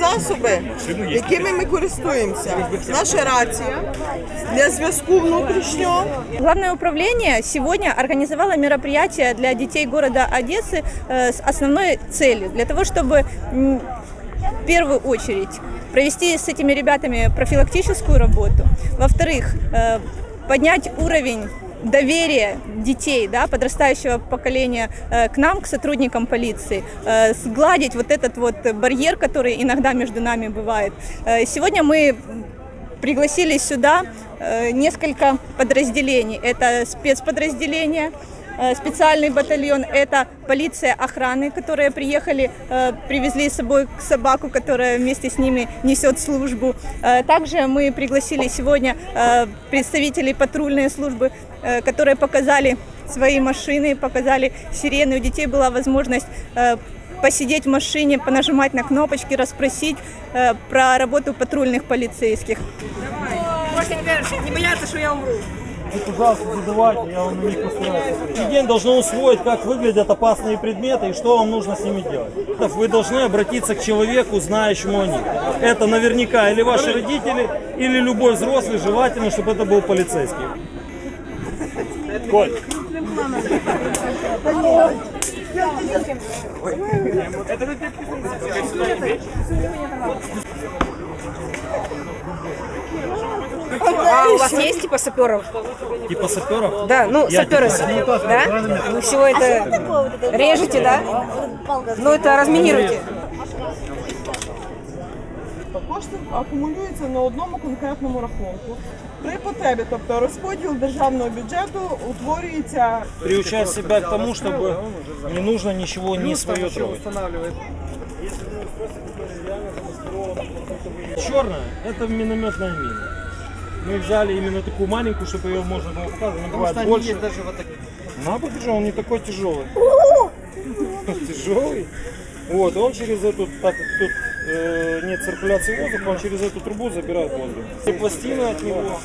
засоби, якими ми користуємося. Наша рація для зв'язку внутрішнього. Главное управление сегодня организовало мероприятие для детей города Одессы э, с основной целью, для того, чтобы м, в первую очередь провести с этими ребятами профилактическую работу, во-вторых, э, поднять уровень доверия детей, да, подрастающего поколения э, к нам, к сотрудникам полиции, э, сгладить вот этот вот барьер, который иногда между нами бывает. Э, Сегодня мы пригласили сюда несколько подразделений. Это спецподразделения, э, специальный батальон, это полиция охраны, которые приехали, э, привезли с собой собаку, которая вместе с ними несет службу. Э, Также мы пригласили сегодня э, представителей патрульной службы, э, которые показали свои машины, показали сирены. У детей была возможность э, посидеть в машине, понажимать на кнопочки, расспросить э, про работу патрульных полицейских. Можете теперь не бояться, что я умру. Вы, пожалуйста, задавайте, я вам на них постараюсь. Каждый день усвоить, как выглядят опасные предметы и что вам нужно с ними делать. Вы должны обратиться к человеку, знающему о них. Это наверняка или ваши родители, или любой взрослый, желательно, чтобы это был полицейский. Коль. А у вас есть типа саперов? Типа саперов? Да, ну Я саперы, типа да? Вы всего это режете, да? Ну это разминируете. Кошти акумулюються на одному конкретному рахунку. При потребі, тобто розподіл державного бюджету утворюється Приучать себя к тому, чтобы не нужно ничего не свое трогать. Черная – это минометная мина. Мы взяли именно такую маленькую, чтобы ее можно было показывать. Она бывает больше. На, покажи, он не такой тяжелый. Тяжелый. Вот, он через эту, так как тут э, нет циркуляции воздуха, он через эту трубу забирает воздух. И пластины от него.